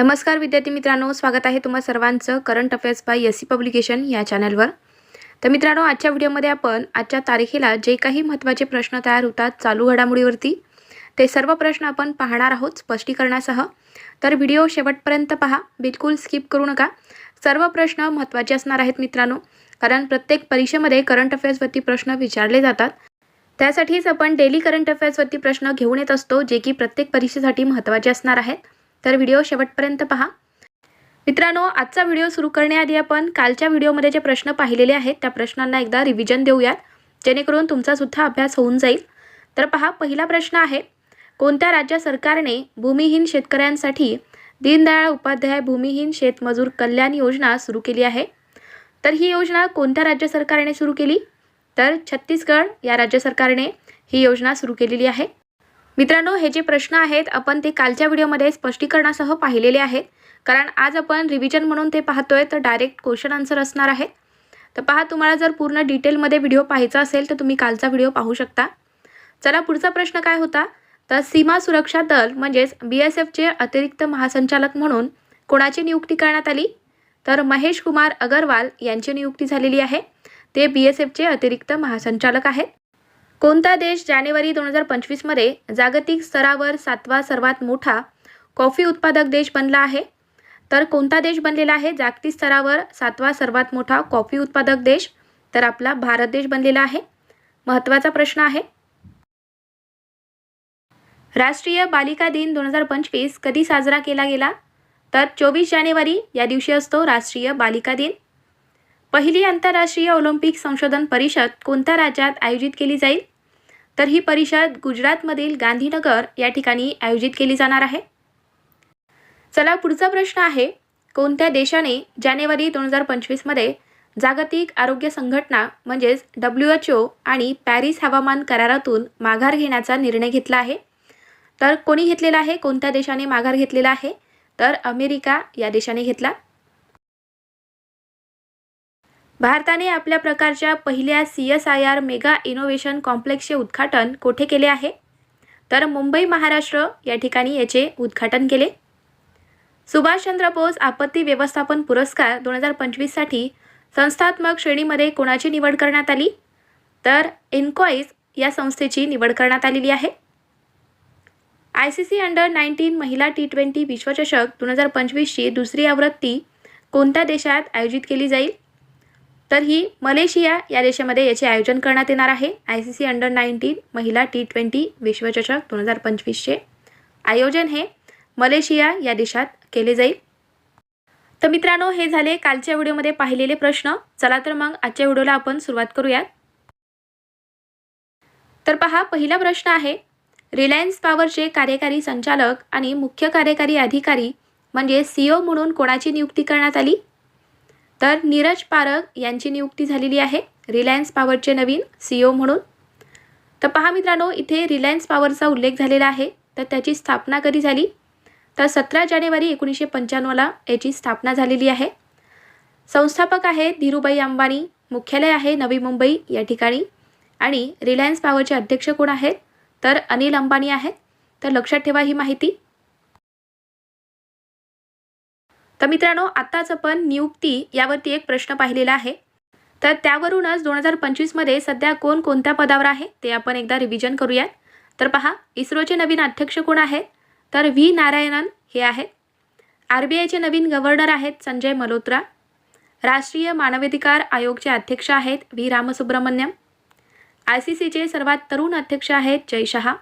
नमस्कार विद्यार्थी मित्रांनो स्वागत आहे तुम्हा सर्वांचं current affairs by S C publication या चॅनलवर. तर मित्रांनो आजच्या व्हिडिओमध्ये आपण आजच्या तारखेला जे काही महत्त्वाचे प्रश्न तयार होतात चालू घडामोडीवरती ते सर्व प्रश्न आपण पाहणार आहोत स्पष्टीकरणासह. तर व्हिडिओ शेवटपर्यंत पहा बिलकुल स्किप करू नका. सर्व प्रश्न महत्त्वाचे असणार आहेत मित्रांनो कारण प्रत्येक परीक्षेमध्ये करंट अफेअर्सवरती प्रश्न विचारले जातात. त्यासाठीच आपण डेली करंट अफेअर्सवरती प्रश्न घेऊन येत असतो जे की प्रत्येक परीक्षेसाठी महत्त्वाचे असणार आहेत. तर व्हिडिओ शेवटपर्यंत पहा. मित्रांनो आजचा व्हिडिओ सुरू करण्याआधी आपण कालच्या व्हिडिओमध्ये जे प्रश्न पाहिलेले आहेत त्या प्रश्नांना एकदा रिव्हिजन देऊयात. जेणेकरून तुमचासुद्धा अभ्यास होऊन जाईल. तर पहा पहिला प्रश्न आहे कोणत्या राज्य सरकारने भूमिहीन शेतकऱ्यांसाठी दीनदयाळ उपाध्याय भूमिहीन शेतमजूर कल्याण योजना सुरू केली आहे? तर ही योजना कोणत्या राज्य सरकारने सुरू केली? तर छत्तीसगड या राज्य सरकारने ही योजना सुरू केलेली आहे. मित्रांनो हे जे प्रश्न आहेत आपण ते कालच्या व्हिडिओमध्ये स्पष्टीकरणासह पाहिलेले आहेत. कारण आज आपण रिव्हिजन म्हणून ते पाहतोय तर डायरेक्ट क्वेश्चन आन्सर असणार आहे तर पहा तुम्हाला जर पूर्ण डिटेलमध्ये व्हिडिओ पाहायचा असेल तर तुम्ही कालचा व्हिडिओ पाहू शकता. चला पुढचा प्रश्न काय होता? तर सीमा सुरक्षा दल म्हणजेच बी एस एफचे अतिरिक्त महासंचालक म्हणून कोणाची नियुक्ती करण्यात आली? तर महेश कुमार अगरवाल यांची नियुक्ती झालेली आहे. ते बी एस एफचे अतिरिक्त महासंचालक आहेत. कोणता देश जानेवारी दोन हजार पंचवीसमध्ये जागतिक स्तरावर सातवा सर्वात मोठा कॉफी उत्पादक देश बनला आहे? तर कोणता देश बनलेला आहे? जागतिक स्तरावर सातवा सर्वात मोठा कॉफी उत्पादक देश. तर आपला भारत देश बनलेला आहे. महत्त्वाचा प्रश्न आहे. राष्ट्रीय बालिका दिन दोन हजार पंचवीस कधी साजरा केला गेला? तर चोवीस जानेवारी या दिवशी असतो राष्ट्रीय बालिका दिन. पहिली आंतरराष्ट्रीय ऑलिम्पिक संशोधन परिषद कोणत्या राज्यात आयोजित केली जाईल? तर ही परिषद गुजरातमधील गांधीनगर या ठिकाणी आयोजित केली जाणार आहे. चला पुढचा प्रश्न आहे कोणत्या देशाने जानेवारी दोन हजार पंचवीसमध्ये जागतिक आरोग्य संघटना म्हणजेच डब्ल्यू एच ओ आणि पॅरिस हवामान करारातून माघार घेण्याचा निर्णय घेतला आहे? तर कोणी घेतलेला आहे? कोणत्या देशाने माघार घेतलेला आहे? तर अमेरिका या देशाने घेतला. भारताने आपल्या प्रकारच्या पहिल्या C S I R mega innovation कॉम्प्लेक्सचे उद्घाटन कोठे केले आहे? तर मुंबई महाराष्ट्र या ठिकाणी याचे उद्घाटन केले. सुभाषचंद्र बोस आपत्ती व्यवस्थापन पुरस्कार दोन हजार पंचवीससाठी संस्थात्मक श्रेणीमध्ये कोणाची निवड करण्यात आली? तर इन्कॉईज या संस्थेची निवड करण्यात आलेली आहे. I C C under nineteen महिला टी ट्वेंटी विश्वचषक दोन हजार पंचवीसची दुसरी आवृत्ती कोणत्या देशात आयोजित केली जाईल? तर ही मलेशिया या देशामध्ये याचे आयोजन करण्यात येणार आहे. I C C under nineteen महिला टी ट्वेंटी विश्वचषक दोन हजार पंचवीसचे आयोजन हे मलेशिया या देशात केले जाईल. तर मित्रांनो हे झाले कालच्या व्हिडिओमध्ये पाहिलेले प्रश्न. चला तर मग आजच्या व्हिडिओला आपण सुरुवात करूयात. तर पहा पहिला प्रश्न आहे रिलायन्स पॉवरचे कार्यकारी संचालक आणि मुख्य कार्यकारी अधिकारी म्हणजे सीओ म्हणून कोणाची नियुक्ती करण्यात आली? तर नीरज पारक यांची नियुक्ती झालेली आहे. रिलायन्स पॉवरचे नवीन सीओ म्हणून. तर पहा मित्रांनो इथे रिलायन्स पॉवरचा उल्लेख झालेला आहे. तर त्याची स्थापना कधी झाली? तर सतरा जानेवारी एकोणीसशे पंच्याण्णवला याची स्थापना झालेली आहे. संस्थापक आहे धीरूभाई अंबानी मुख्यालय आहे नवी मुंबई या ठिकाणी. आणि रिलायन्स पॉवरचे अध्यक्ष कोण आहेत? तर अनिल अंबानी आहेत. तर लक्षात ठेवा ही माहिती. तर मित्रांनो आत्ताच आपण नियुक्ती यावरती एक प्रश्न पाहिलेला आहे. तर त्यावरूनच दोन हजार पंचवीसमध्ये सध्या कोण कोणत्या पदावर आहे ते आपण एकदा रिव्हिजन करूयात. तर पहा इस्रोचे नवीन अध्यक्ष कोण आहेत? तर व्ही. नारायणन हे आहेत. आर बी आयचे नवीन गव्हर्नर आहेत संजय मल्होत्रा. राष्ट्रीय मानवाधिकार आयोगचे अध्यक्ष आहेत व्ही. रामसुब्रमण्यम. आय सी सीचे सर्वात तरुण अध्यक्ष आहेत जय शहा.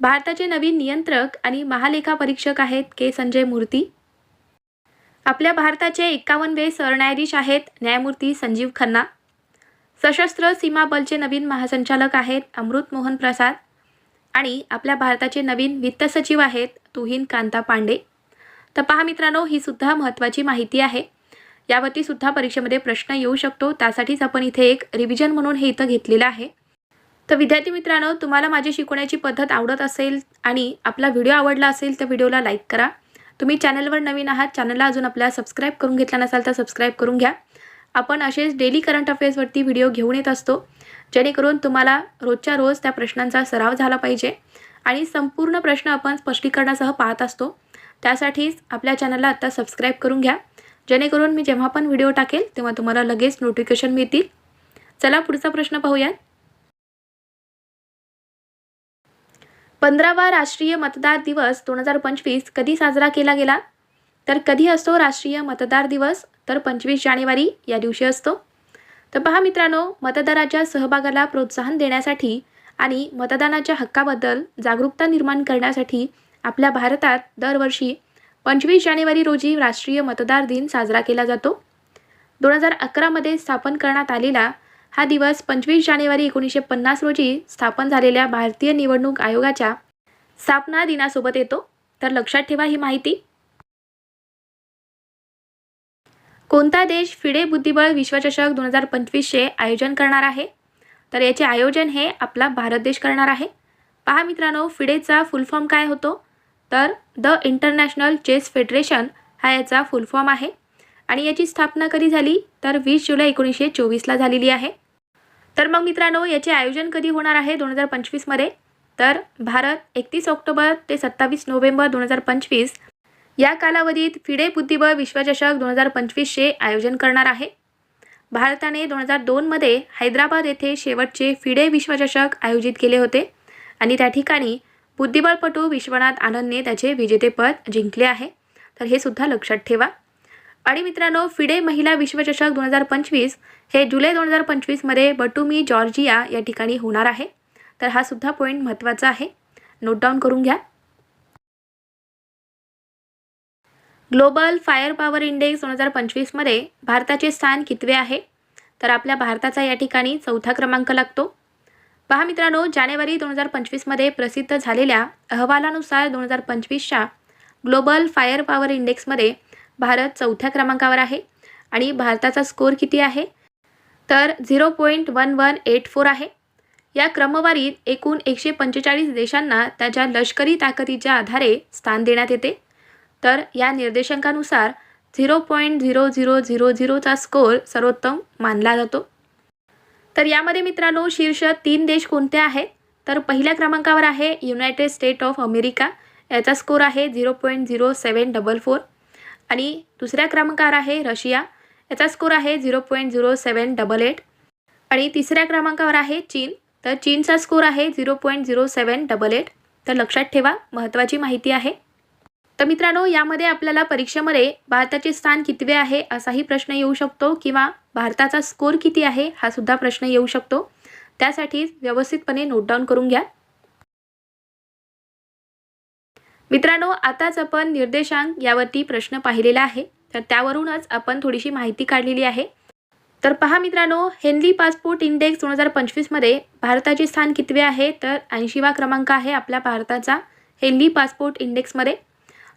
भारताचे नवीन नियंत्रक आणि महालेखा परीक्षक आहेत के. संजय मूर्ती. आपल्या भारताचे एकावन्नवे सरन्यायाधीश आहेत न्यायमूर्ती संजीव खन्ना. सशस्त्र सीमा बलचे नवीन महासंचालक आहेत अमृत मोहन प्रसाद. आणि आपल्या भारताचे नवीन वित्त सचिव आहेत तुहीन कांता पांडे. तर पहा मित्रांनो ही सुद्धा महत्त्वाची माहिती आहे. यावरती सुद्धा परीक्षेमध्ये प्रश्न येऊ शकतो. त्यासाठीच आपण इथे एक रिव्हिजन म्हणून हे इथं घेतलेलं आहे. तर विद्यार्थी मित्रांनो तुम्हाला माझी शिकवण्याची पद्धत आवडत असेल आणि आपला व्हिडिओ आवडला असेल तर व्हिडिओला लाईक करा. तुम्ही चॅनलवर नवीन आहात चॅनलला अजून आपल्याला सबस्क्राईब करून घेतला नसाल तर सबस्क्राईब करून घ्या. आपण असेच डेली करंट अफेअर्सवरती व्हिडिओ घेऊन येत असतो. जेणेकरून तुम्हाला रोजच्या रोज त्या प्रश्नांचा सराव झाला पाहिजे. आणि संपूर्ण प्रश्न आपण स्पष्टीकरणासह पाहत असतो. त्यासाठीच आपल्या चॅनलला आत्ता सबस्क्राईब करून घ्या. जेणेकरून मी जेव्हा पण व्हिडिओ टाकेल तेव्हा तुम्हाला लगेच नोटिफिकेशन मिळतील. चला पुढचा प्रश्न पाहूयात. पंधरावा राष्ट्रीय मतदार दिवस दोन हजार पंचवीस कधी साजरा केला गेला? तर कधी असतो राष्ट्रीय मतदार दिवस? तर पंचवीस जानेवारी या दिवशी असतो. तर पहा मित्रांनो मतदाराच्या सहभागाला प्रोत्साहन देण्यासाठी आणि मतदानाच्या हक्काबद्दल जागरूकता निर्माण करण्यासाठी आपल्या भारतात दरवर्षी पंचवीस जानेवारी रोजी राष्ट्रीय मतदार दिन साजरा केला जातो. दोन हजार अकरामध्ये स्थापन करण्यात आलेला हा दिवस पंचवीस जानेवारी एकोणीसशे पन्नास रोजी स्थापन झालेल्या भारतीय निवडणूक आयोगाच्या स्थापना दिनासोबत येतो. तर लक्षात ठेवा ही माहिती. कोणता देश फिडे बुद्धिबळ विश्वचषक दोन हजार पंचवीसचे आयोजन करणार आहे? तर याचे आयोजन हे आपला भारत देश करणार आहे. पहा मित्रांनो फिडेचा फुल फॉर्म काय होतो? तर द इंटरनॅशनल चेस फेडरेशन हा याचा फुल फॉर्म आहे. आणि याची स्थापना कधी झाली? तर वीस जुलै एकोणीसशे चोवीसला झालेली आहे. तर मग मित्रांनो याचे आयोजन कधी होणार आहे दोन हजार पंचवीसमध्ये तर भारत एकतीस ऑक्टोबर ते सत्तावीस नोव्हेंबर दोन हजार पंचवीस या कालावधीत फिडे बुद्धिबळ विश्वचषक दोन हजार पंचवीसचे आयोजन करणार आहे. भारताने दोन हजार दोनमध्ये हैदराबाद येथे शेवटचे फिडे विश्वचषक आयोजित केले होते आणि त्या ठिकाणी बुद्धिबळपटू विश्वनाथ आनंदने त्याचे विजेतेपद जिंकले आहे. तर हे सुद्धा लक्षात ठेवा. आणि मित्रांनो फिडे महिला विश्वचषक दोन हजार पंचवीस हे जुलै दोन हजार पंचवीसमध्ये बटुमी जॉर्जिया या ठिकाणी होणार आहे. तर हा सुद्धा पॉईंट महत्त्वाचा आहे. नोट डाऊन करून घ्या. ग्लोबल फायर पॉवर इंडेक्स दोन हजार पंचवीसमध्ये भारताचे स्थान कितवे आहे? तर आपल्या भारताचा या ठिकाणी चौथा क्रमांक लागतो. पहा मित्रांनो जानेवारी दोन हजार पंचवीसमध्ये प्रसिद्ध झालेल्या अहवालानुसार दोन हजार पंचवीसच्या ग्लोबल फायर पॉवर इंडेक्समध्ये भारत चौथ्या क्रमांकावर आहे. आणि भारताचा स्कोर किती आहे? तर zero point one one eight four आहे. या क्रमवारीत एकूण एकशे पंचेचाळीस देशांना त्याच्या लष्करी ताकदीच्या आधारे स्थान देण्यात येते. तर या निर्देशांकानुसार zero point zero zero zero झिरोचा score सर्वोत्तम मानला जातो. तर यामध्ये मित्रांनो शीर्ष तीन देश कोणते आहेत? तर पहिल्या क्रमांकावर आहे युनायटेड स्टेट ऑफ अमेरिका. याचा स्कोर आहे zero point zero seven double four. आणि दुसऱ्या क्रमांकावर आहे रशिया. याचा स्कोर आहे zero point zero seven double eight. आणि तिसऱ्या क्रमांकावर आहे चीन. तर चीनचा स्कोर आहे zero point zero seven double eight. तर लक्षात ठेवा महत्त्वाची माहिती आहे. तर मित्रांनो यामध्ये आपल्याला परीक्षेमध्ये भारताचे स्थान कितवे आहे असाही प्रश्न येऊ शकतो किंवा भारताचा स्कोर किती आहे हा सुद्धा प्रश्न येऊ शकतो. त्यासाठी व्यवस्थितपणे नोट डाऊन करून घ्या. मित्रांनो आताच आपण निर्देशांक यावरती प्रश्न पाहिलेला आहे. तर त्यावरूनच आपण थोडीशी माहिती काढलेली आहे. तर पहा मित्रांनो हेनली पासपोर्ट इंडेक्स दोन हजार पंचवीसमध्ये भारताचे स्थान कितवे आहे? तर ऐंशीवा क्रमांक आहे आपल्या भारताचा हेनली पासपोर्ट इंडेक्समध्ये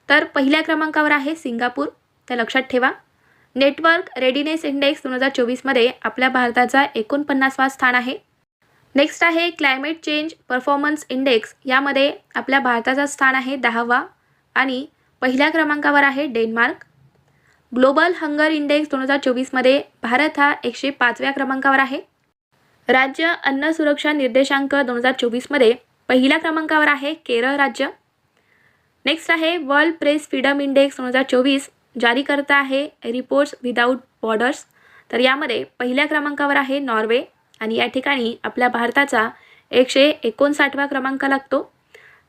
तर पहिल्या क्रमांकावर आहे सिंगापूर. तर लक्षात ठेवा. नेटवर्क रेडिनेस इंडेक्स दोन हजार चोवीसमध्ये आपल्या भारताचा एकोणपन्नासवा स्थान आहे. नेक्स्ट आहे क्लायमेट चेंज परफॉर्मन्स इंडेक्स यामध्ये आपल्या भारताचा स्थान आहे दहावा आणि पहिल्या क्रमांकावर आहे डेन्मार्क. ग्लोबल हंगर इंडेक्स दोन हजार चोवीसमध्ये भारत हा एकशे पाचव्या क्रमांकावर आहे. राज्य अन्न सुरक्षा निर्देशांक दोन हजार चोवीसमध्ये पहिल्या क्रमांकावर आहे केरळ राज्य. नेक्स्ट आहे वर्ल्ड प्रेस फ्रीडम इंडेक्स दोन हजार चोवीस जारी करता आहे रिपोर्ट्स विदाऊट बॉर्डर्स तर यामध्ये पहिल्या क्रमांकावर आहे नॉर्वे. आणि या ठिकाणी आपल्या भारताचा एकशे एकोणसाठवा क्रमांक लागतो.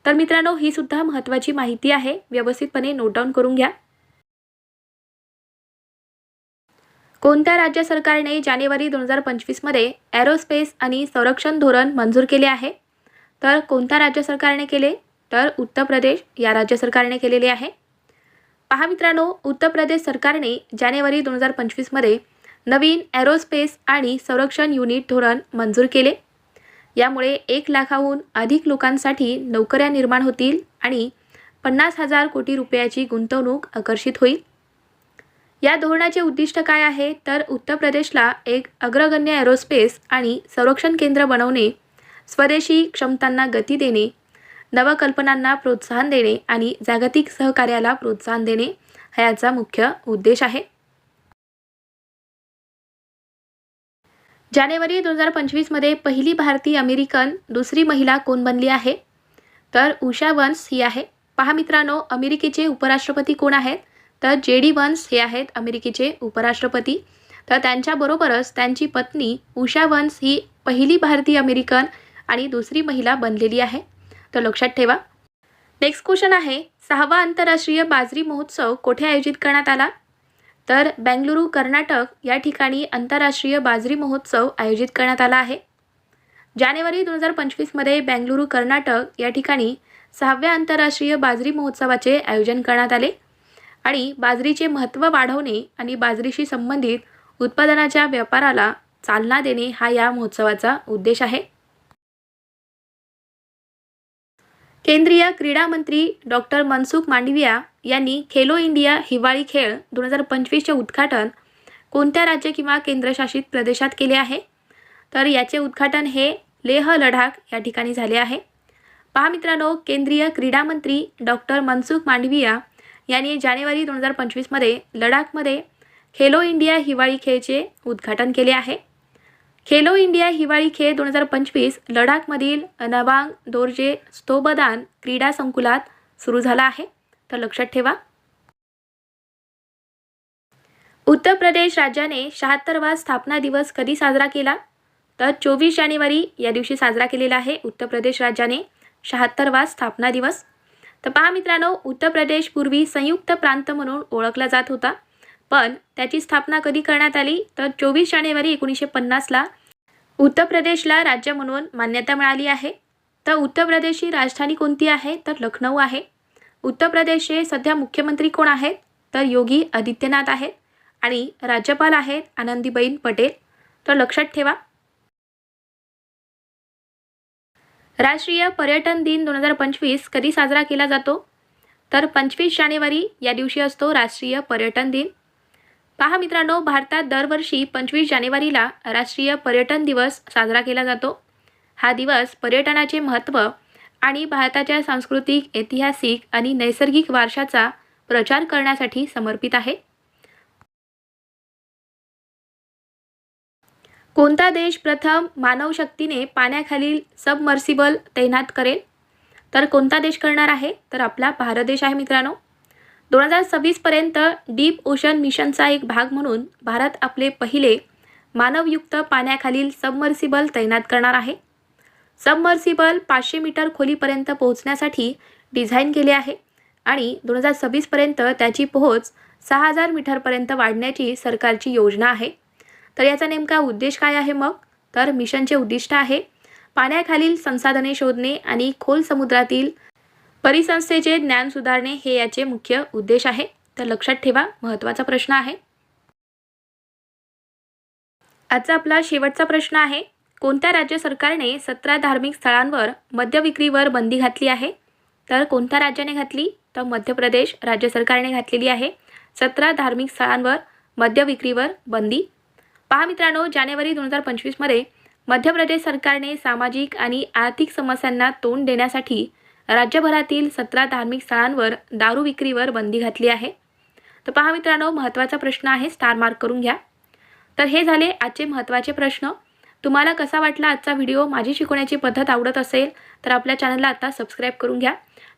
तर मित्रांनो ही सुद्धा महत्त्वाची माहिती आहे. व्यवस्थितपणे नोट डाऊन करून घ्या. कोणत्या राज्य सरकारने जानेवारी दोन हजार पंचवीसमध्ये एरोस्पेस आणि संरक्षण धोरण मंजूर केले आहे? तर कोणत्या राज्य सरकारने केले? तर उत्तर प्रदेश या राज्य सरकारने केलेले आहे. पहा मित्रांनो उत्तर प्रदेश सरकारने जानेवारी दोन हजार पंचवीसमध्ये नवीन एरोस्पेस आणि संरक्षण युनिट धोरण मंजूर केले. यामुळे एक लाखाहून अधिक लोकांसाठी नोकऱ्या निर्माण होतील आणि पन्नास हजार कोटी रुपयाची गुंतवणूक आकर्षित होईल. या धोरणाचे उद्दिष्ट काय आहे? तर उत्तर प्रदेशला एक अग्रगण्य एरोस्पेस आणि संरक्षण केंद्र बनवणे स्वदेशी क्षमतांना गती देणे नवकल्पनांना प्रोत्साहन देणे आणि जागतिक सहकार्याला प्रोत्साहन देणे हा याचा मुख्य उद्देश आहे. जानेवारी दोन हजार पंचवीसमध्ये पहिली भारतीय अमेरिकन दुसरी महिला कोण बनली आहे? तर उषा वन्स ही आहे. पहा मित्रांनो अमेरिकेचे उपराष्ट्रपती कोण आहेत? तर जे डी वन्स हे आहेत अमेरिकेचे उपराष्ट्रपती. तर त्यांच्याबरोबरच त्यांची पत्नी उषा वन्स ही पहिली भारतीय अमेरिकन आणि दुसरी महिला बनलेली आहे. तर लक्षात ठेवा. नेक्स्ट क्वेश्चन आहे सहावा आंतरराष्ट्रीय बाजरी महोत्सव कोठे आयोजित करण्यात आला? तर बेंगलुरू कर्नाटक या ठिकाणी आंतरराष्ट्रीय बाजरी महोत्सव आयोजित करण्यात आला आहे. जानेवारी दोन हजार पंचवीसमध्ये बेंगलुरू कर्नाटक या ठिकाणी सहाव्या आंतरराष्ट्रीय बाजरी महोत्सवाचे आयोजन करण्यात आले आणि बाजरीचे महत्त्व वाढवणे आणि बाजरीशी संबंधित उत्पादनाच्या व्यापाराला चालना देणे हा या महोत्सवाचा उद्देश आहे. केंद्रीय क्रीडा मंत्री डॉक्टर मनसुख मांडविया यांनी खेलो इंडिया हिवाळी खेळ दोन हजार पंचवीसचे उद्घाटन कोणत्या राज्य किंवा केंद्रशासित प्रदेशात केले आहे? तर याचे उद्घाटन हे लेह लडाख या ठिकाणी झाले आहे. पहा मित्रांनो केंद्रीय क्रीडा मंत्री डॉक्टर मनसुख मांडविया यांनी जानेवारी दोन हजार पंचवीसमध्ये लडाखमध्ये खेलो इंडिया हिवाळी खेळचे उद्घाटन केले आहे. खेलो इंडिया हिवाळी खेळ दोन हजार पंचवीस लडाखमधील नवांग दोर्जे स्तोबदान क्रीडा संकुलात सुरू झाला आहे. तर लक्षात ठेवा. उत्तर प्रदेश राज्याने शहात्तरवा स्थापना दिवस कधी साजरा केला? तर चोवीस जानेवारी या दिवशी साजरा केलेला आहे उत्तर प्रदेश राज्याने शहात्तरवा स्थापना दिवस. तर पहा मित्रांनो उत्तर प्रदेश पूर्वी संयुक्त प्रांत म्हणून ओळखला जात होता. पण त्याची स्थापना कधी करण्यात आली? तर चोवीस जानेवारी एकोणीसशे पन्नासला उत्तर प्रदेशला राज्य म्हणून मान्यता मिळाली आहे. तर उत्तर प्रदेशची राजधानी कोणती आहे? तर लखनौ आहे. उत्तर प्रदेशचे सध्या मुख्यमंत्री कोण आहेत? तर योगी आदित्यनाथ आहेत. आणि राज्यपाल आहेत आनंदीबेन पटेल. तर लक्षात ठेवा. राष्ट्रीय पर्यटन दिन दोन हजार पंचवीस कधी साजरा केला जातो? तर पंचवीस जानेवारी या दिवशी असतो राष्ट्रीय पर्यटन दिन. पहा मित्रांनो भारतात दरवर्षी पंचवीस जानेवारीला राष्ट्रीय पर्यटन दिवस साजरा केला जातो. हा दिवस पर्यटनाचे महत्त्व आणि भारताच्या सांस्कृतिक ऐतिहासिक आणि नैसर्गिक वारशाचा प्रचार करण्यासाठी समर्पित आहे. कोणता देश प्रथम मानवशक्तीने पाण्याखालील सबमर्सिबल तैनात करेल? तर कोणता देश करणार आहे? तर आपला भारत देश आहे मित्रांनो. दोन हजार सव्वीसपर्यंत डीप ओशन मिशनचा एक भाग म्हणून भारत आपले पहिले मानवयुक्त पाण्याखालील सबमर्सिबल तैनात करणार आहे. सबमर्सिबल पाचशे मीटर खोलीपर्यंत पोहोचण्यासाठी डिझाईन केले आहे आणि दोन हजार सव्वीसपर्यंत त्याची पोहोच सहा हजार मीटरपर्यंत वाढण्याची सरकारची योजना आहे. तर याचा नेमका उद्देश काय आहे मग? तर मिशनचे उद्दिष्ट आहे पाण्याखालील संसाधने शोधणे आणि खोल समुद्रातील परिसंस्थेचे ज्ञान सुधारणे हे याचे मुख्य उद्देश आहे. तर लक्षात ठेवा महत्त्वाचा प्रश्न आहे. आजचा आपला शेवटचा प्रश्न आहे कोणत्या राज्य सरकारने सतरा धार्मिक स्थळांवर मद्य विक्रीवर बंदी घातली आहे? तर कोणत्या राज्याने घातली? तर मध्य प्रदेश राज्य सरकारने घातलेली आहे. सतरा धार्मिक स्थळांवर मद्य विक्रीवर बंदी. पहा मित्रांनो जानेवारी दोन हजार पंचवीसमध्ये मध्य प्रदेश सरकारने सामाजिक आणि आर्थिक समस्यांना तोंड देण्यासाठी राज्यभरातील सतरा धार्मिक स्थळांवर दारू विक्रीवर बंदी घातली आहे. तर पहा मित्रांनो महत्त्वाचा प्रश्न आहे स्टार मार्क करून घ्या. तर हे झाले आजचे महत्त्वाचे प्रश्न. तुम्हाला कसा वाटला आजचा व्हिडिओ? माझी शिकवण्याची पद्धत आवडत असेल तर आपल्या चॅनलला आता सबस्क्राईब करून घ्या.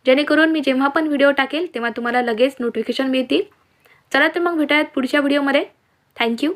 जेणेकरून मी जेव्हा पण व्हिडिओ टाकेल तेव्हा तुम्हाला लगेच नोटिफिकेशन मिळतील. चला तर मग भेटायत पुढच्या व्हिडिओमध्ये. थँक्यू